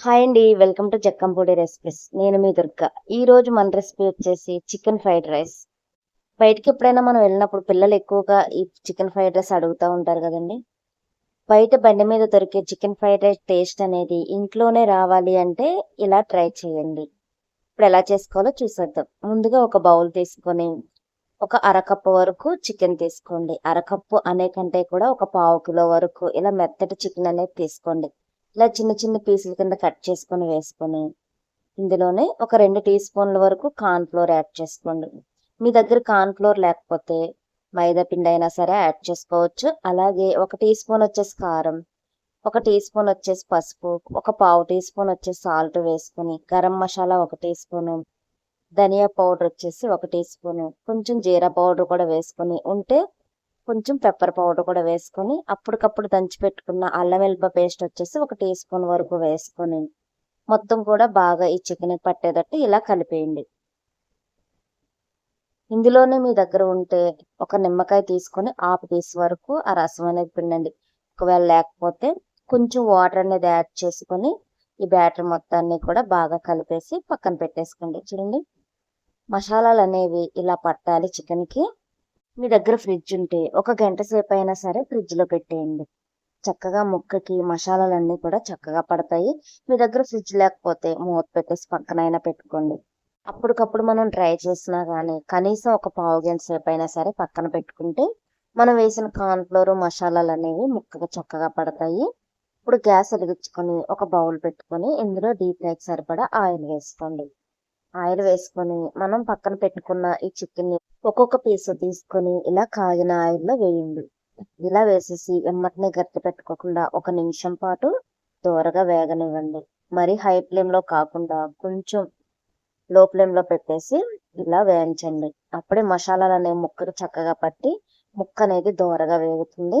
Hi అండి welcome to Jakkampudi recipes నేను మీ దుర్గా. ఈరోజు మన రెసిపీ వచ్చేసి చికెన్ ఫ్రైడ్ రైస్ బయటికి ఎప్పుడైనా మనం వెళ్ళినప్పుడు పిల్లలు ఎక్కువగా ఈ చికెన్ ఫ్రైడ్ రైస్ అడుగుతూ ఉంటారు కదండి. బయట బండి మీద దొరికే చికెన్ ఫ్రైడ్ రైస్ టేస్ట్ అనేది ఇంట్లోనే రావాలి అంటే ఇలా ట్రై చేయండి. ఇప్పుడు ఎలా చేసుకోవాలో చూసేద్దాం. ముందుగా ఒక బౌల్ తీసుకొని ఒక అరకప్పు వరకు చికెన్ తీసుకోండి. అరకప్పు అనే కంటే కూడా ఒక పావు కిలో వరకు ఇలా మెత్తటి చికెన్ అనేది తీసుకోండి. ఇలా చిన్న చిన్న పీసుల కింద కట్ చేసుకొని వేసుకొని ఇందులోనే ఒక రెండు టీ స్పూన్ల వరకు కార్న్ ఫ్లోర్ యాడ్ చేసుకోండి. మీ దగ్గర కార్న్ ఫ్లోర్ లేకపోతే మైదా పిండి అయినా సరే యాడ్ చేసుకోవచ్చు. అలాగే ఒక టీ స్పూన్ వచ్చేసి కారం ఒక టీ స్పూన్ వచ్చేసి పసుపు ఒక పావు టీ స్పూన్ వచ్చేసి సాల్ట్ వేసుకొని గరం మసాలా ఒక టీ స్పూను ధనియా పౌడర్ వచ్చేసి ఒక టీ స్పూను కొంచెం జీరా పౌడర్ కూడా వేసుకొని ఉంటే కొంచెం పెప్పర్ పౌడర్ కూడా వేసుకొని అప్పటికప్పుడు దంచి పెట్టుకున్న అల్లం వెల్లిపాయ పేస్ట్ వచ్చేసి ఒక టీ స్పూన్ వరకు వేసుకొని మొత్తం కూడా బాగా ఈ చికెన్ పట్టేటట్టు ఇలా కలిపేయండి. ఇందులోనే మీ దగ్గర ఉంటే ఒక నిమ్మకాయ తీసుకొని ఆపు పీస్ వరకు ఆ రసం అనేది పిండండి. ఒకవేళ లేకపోతే కొంచెం వాటర్ అనేది యాడ్ చేసుకొని ఈ బ్యాటర్ మొత్తాన్ని కూడా బాగా కలిపేసి పక్కన పెట్టేసుకోండి. చూడండి మసాలాలు అనేవి ఇలా పట్టాలి చికెన్కి మీ దగ్గర ఫ్రిడ్జ్ ఉంటే ఒక గంట సేపు అయినా సరే ఫ్రిడ్జ్లో పెట్టేయండి. చక్కగా ముక్కకి మసాలాలన్నీ కూడా చక్కగా పడతాయి. మీ దగ్గర ఫ్రిడ్జ్ లేకపోతే మూత పెట్టేసి పక్కనైనా పెట్టుకోండి. అప్పటికప్పుడు మనం ట్రై చేసినా కానీ కనీసం ఒక పావు గంట సేపు అయినా సరే పక్కన పెట్టుకుంటే మనం వేసిన కార్న్ఫ్లోర్ మసాలాలు అనేవి ముక్కగా చక్కగా పడతాయి. ఇప్పుడు గ్యాస్ వెలిగించుకొని ఒక బౌల్ పెట్టుకొని ఇందులో డీప్ ఫ్రైకి సరిపడా ఆయిల్ వేసుకోండి. ఆయిల్ వేసుకొని మనం పక్కన పెట్టుకున్న ఈ చికెన్ని ఒక్కొక్క పీస్ తీసుకొని ఇలా కాగిన ఆయిల్లో వేయండి. ఇలా వేసేసి ఎమ్మటిని గట్టి పెట్టుకోకుండా ఒక నిమిషం పాటు దూరగా వేగనివ్వండి. మరి హై ఫ్లేమ్లో కాకుండా కొంచెం లో ఫ్లేమ్లో పెట్టేసి ఇలా వేయించండి. అప్పుడే మసాలాలు అనేవి ముక్కకు చక్కగా పట్టి ముక్క అనేది దూరగా వేగుతుంది.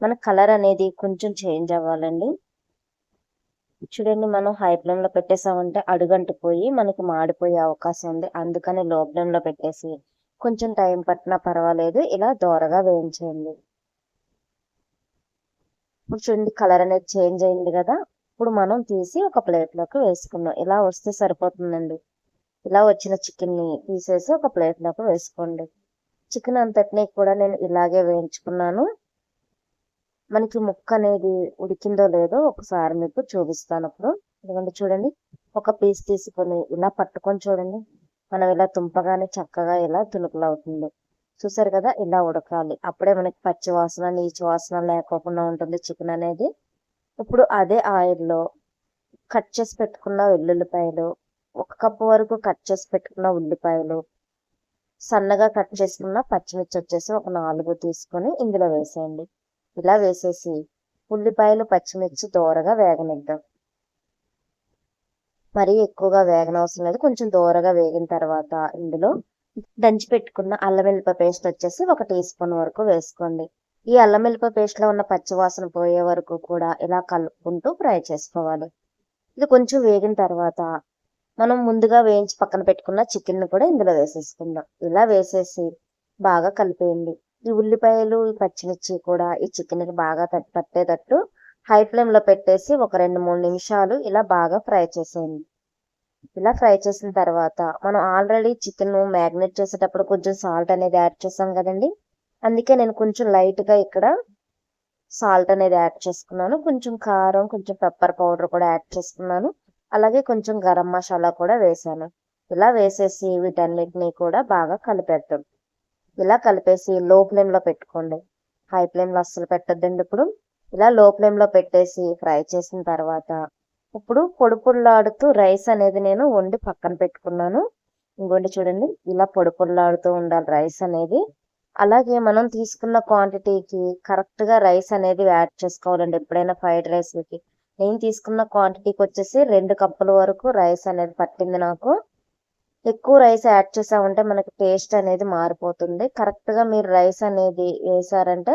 మన కలర్ అనేది కొంచెం చేంజ్ అవ్వాలండి. చూడండి మనం హై ఫ్లేమ్లో పెట్టేసామంటే అడుగంటిపోయి మనకి మాడిపోయే అవకాశం ఉంది. అందుకని లో లో పెట్టేసి కొంచెం టైం పట్టినా పర్వాలేదు ఇలా దోరగా వేయించేయండి. ఇప్పుడు చూడండి కలర్ అనేది చేంజ్ అయింది కదా ఇప్పుడు మనం తీసి ఒక ప్లేట్లోకి వేసుకుందాం. ఇలా వస్తే సరిపోతుందండి. ఇలా వచ్చిన చికెన్ని తీసేసి ఒక ప్లేట్లోకి వేసుకోండి. చికెన్ అంతటినీ కూడా నేను ఇలాగే వేయించుకున్నాను. మనకి ముక్క అనేది ఉడికిందో లేదో ఒకసారి మీకు చూపిస్తాను అప్పుడు. ఎందుకంటే చూడండి. ఒక పీస్ తీసుకొని ఇలా పట్టుకొని చూడండి. మనం ఇలా తుంపగానే చక్కగా ఇలా తునుకులు అవుతుంది. చూసారు కదా? ఇలా ఉడకాలి. అప్పుడే మనకి పచ్చి వాసన నీచు వాసన లేకోకుండా ఉంటుంది చికెన్ అనేది. ఇప్పుడు అదే ఆయిల్లో కట్ చేసి పెట్టుకున్న వెల్లుల్లిపాయలు ఒక కప్పు వరకు కట్ చేసి పెట్టుకున్న ఉల్లిపాయలు సన్నగా కట్ చేసుకున్న పచ్చిమిర్చి వచ్చేసి ఒక నాలుగు తీసుకొని ఇందులో వేసేయండి. ఇలా వేసేసి ఉల్లిపాయలు పచ్చిమిర్చి దోరగా వేగనిద్దాం. మరీ ఎక్కువగా వేగనవసరం లేదు. కొంచెం దూరగా వేగిన తర్వాత ఇందులో దంచి పెట్టుకున్న అల్లం పేస్ట్ వచ్చేసి ఒక టీ స్పూన్ వరకు వేసుకోండి. ఈ అల్లం వెల్లిపాయ పేస్ట్లో ఉన్న పచ్చి వాసన పోయే వరకు కూడా ఇలా కలుపుకుంటూ ఫ్రై చేసుకోవాలి. ఇది కొంచెం వేగిన తర్వాత మనం ముందుగా వేయించి పక్కన పెట్టుకున్న చికెన్ని కూడా ఇందులో వేసేసుకుందాం. ఇలా వేసేసి బాగా కలిపేయండి. ఈ ఉల్లిపాయలు ఈ పచ్చిమిర్చి కూడా ఈ చికెన్ బాగా పట్టేటట్టు హై ఫ్లేమ్లో పెట్టేసి ఒక రెండు మూడు నిమిషాలు ఇలా బాగా ఫ్రై చేసేయండి. ఇలా ఫ్రై చేసిన తర్వాత మనం ఆల్రెడీ చికెన్ మ్యారినేట్ చేసేటప్పుడు కొంచెం సాల్ట్ అనేది యాడ్ చేసాం కదండి. అందుకే నేను కొంచెం లైట్గా ఇక్కడ సాల్ట్ అనేది యాడ్ చేసుకున్నాను. కొంచెం కారం కొంచెం పెప్పర్ పౌడర్ కూడా యాడ్ చేసుకున్నాను. అలాగే కొంచెం గరం మసాలా కూడా వేసాను. ఇలా వేసేసి వీటన్నిటిని కూడా బాగా కలిపేద్దాం. ఇలా కలిపేసి లో ఫ్లేమ్లో పెట్టుకోండి. హై ఫ్లేమ్లో అస్సలు పెట్టద్దండి ఇప్పుడు. ఇలా లో ఫ్లేమ్లో పెట్టేసి ఫ్రై చేసిన తర్వాత ఇప్పుడు పొడి పొడిలాడుతూ రైస్ అనేది నేను వండి పక్కన పెట్టుకున్నాను. ఇంకోటి చూడండి ఇలా పొడి పొడిలాడుతూ ఉండాలి రైస్ అనేది. అలాగే మనం తీసుకున్న క్వాంటిటీకి కరెక్ట్గా రైస్ అనేది యాడ్ చేసుకోవాలండి ఎప్పుడైనా ఫ్రైడ్ రైస్కి. నేను తీసుకున్న క్వాంటిటీకి వచ్చేసి రెండు కప్పుల వరకు రైస్ అనేది పట్టింది నాకు. ఎక్కువ రైస్ యాడ్ చేసామంటే మనకి టేస్ట్ అనేది మారిపోతుంది. కరెక్ట్గా మీరు రైస్ అనేది వేసారంటే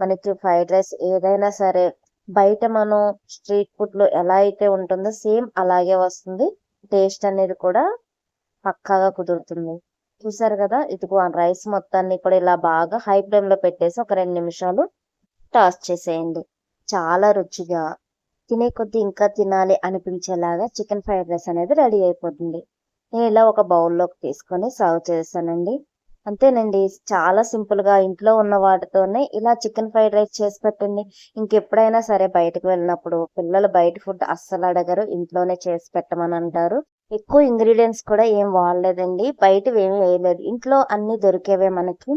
మనకి ఫ్రైడ్ రైస్ ఏదైనా సరే బయట మనం స్ట్రీట్ ఫుడ్లో ఎలా అయితే ఉంటుందో సేమ్ అలాగే వస్తుంది. టేస్ట్ అనేది కూడా పక్కాగా కుదురుతుంది. చూసారు కదా? ఇదిగో ఆ రైస్ మొత్తాన్ని కూడా ఇలా బాగా హై ఫ్లేమ్లో పెట్టేసి ఒక రెండు నిమిషాలు టాస్ చేసేయండి. చాలా రుచిగా తినే కొద్దీ ఇంకా తినాలి అనిపించేలాగా చికెన్ ఫ్రైడ్ రైస్ అనేది రెడీ అయిపోతుంది. నేను ఇలా ఒక బౌల్లోకి తీసుకొని సర్వ్ చేస్తానండి అంతేనండి చాలా సింపుల్గా ఇంట్లో ఉన్న వాటితోనే ఇలా చికెన్ ఫ్రైడ్ రైస్ చేసి పెట్టండి. ఇంకెప్పుడైనా సరే బయటకు వెళ్ళినప్పుడు పిల్లలు బయట ఫుడ్ అస్సలు అడగరు ఇంట్లోనే చేసి పెట్టమని అంటారు. ఎక్కువ ఇంగ్రీడియంట్స్ కూడా ఏం వాడలేదండి బయటవి ఏమి వేయలేదు. ఇంట్లో అన్ని దొరికేవే మనకి.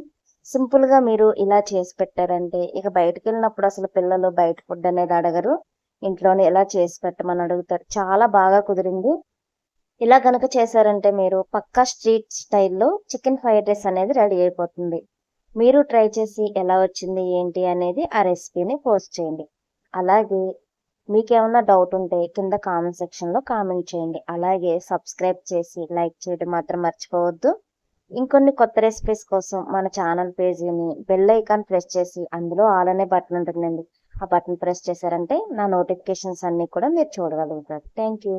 సింపుల్గా మీరు ఇలా చేసి పెట్టారంటే ఇక బయటకు వెళ్ళినప్పుడు అసలు పిల్లలు బయట ఫుడ్ అనేది అడగరు ఇంట్లోనే ఎలా చేసి పెట్టమని అడుగుతారు. చాలా బాగా కుదిరింది. ఇలా గనక చేశారంటే మీరు పక్కా స్ట్రీట్ స్టైల్లో చికెన్ ఫ్రైడ్ రైస్ అనేది రెడీ అయిపోతుంది. మీరు ట్రై చేసి ఎలా వచ్చింది ఏంటి అనేది ఆ రెసిపీని పోస్ట్ చేయండి. అలాగే మీకేమన్నా డౌట్ ఉంటే కింద కామెంట్ సెక్షన్లో కామెంట్ చేయండి. అలాగే సబ్స్క్రైబ్ చేసి లైక్ చేయడం మాత్రం మర్చిపోవద్దు. ఇంకొన్ని కొత్త రెసిపీస్ కోసం మన ఛానల్ పేజీని బెల్ ఐకాన్ ప్రెస్ చేసి అందులో ఆల్ అనే బటన్ ఉంటుందండి. ఆ బటన్ ప్రెస్ చేశారంటే నా నోటిఫికేషన్స్ అన్నీ కూడా మీరు చూడగలుగుతారు. Thank you.